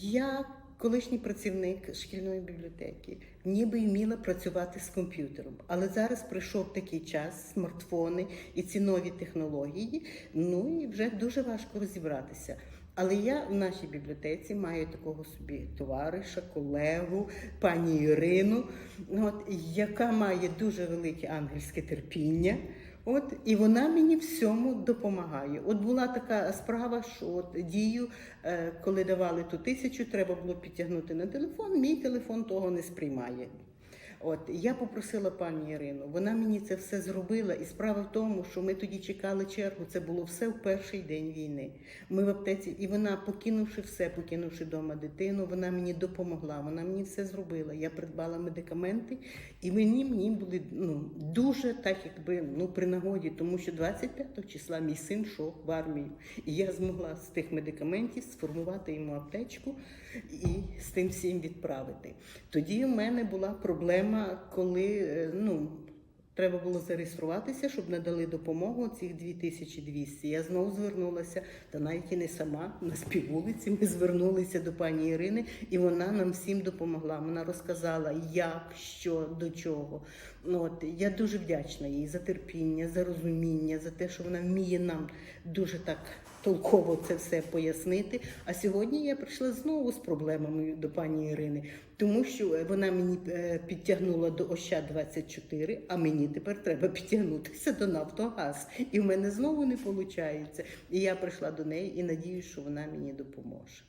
Я колишній працівник шкільної бібліотеки, ніби вміла працювати з комп'ютером. Але зараз прийшов такий час, смартфони і ці нові технології. Ну і вже дуже важко розібратися. Але я в нашій бібліотеці маю такого собі товариша, колегу, пані Ірину, от, яка має дуже велике ангельське терпіння. От, і вона мені всьому допомагає. От була така справа, що от дію, е, коли давали ту тисячу, треба було підтягнути на телефон. Мій телефон того не сприймає. От я попросила пані Ірину, вона мені це все зробила. І справа в тому, що ми тоді чекали чергу. Це було все в перший день війни. Ми в аптеці, і вона, покинувши все, покинувши вдома дитину, вона мені допомогла. Вона мені все зробила. Я придбала медикаменти, і мені мені були ну дуже так, якби ну при нагоді, тому що 25 числа мій син йшов в армію, і я змогла з тих медикаментів сформувати йому аптечку і з тим всім відправити. Тоді в мене була проблема, коли е, ну. Треба було зареєструватися, щоб надали допомогу цих 2200. Я знову звернулася, та навіть і не сама на співвулиці. Ми звернулися до пані Ірини, і вона нам всім допомогла. Вона розказала, як, що, до чого. Ну, от, я дуже вдячна їй за терпіння, за розуміння, за те, що вона вміє нам дуже так толково це все пояснити. А сьогодні я прийшла знову з проблемами до пані Ірини, тому що вона мені е, підтягнула до оща 24, а мені тепер треба підтягнутися до Нафтогаз. І в мене знову не виходить. І я прийшла до неї і надіюсь, що вона мені допоможе.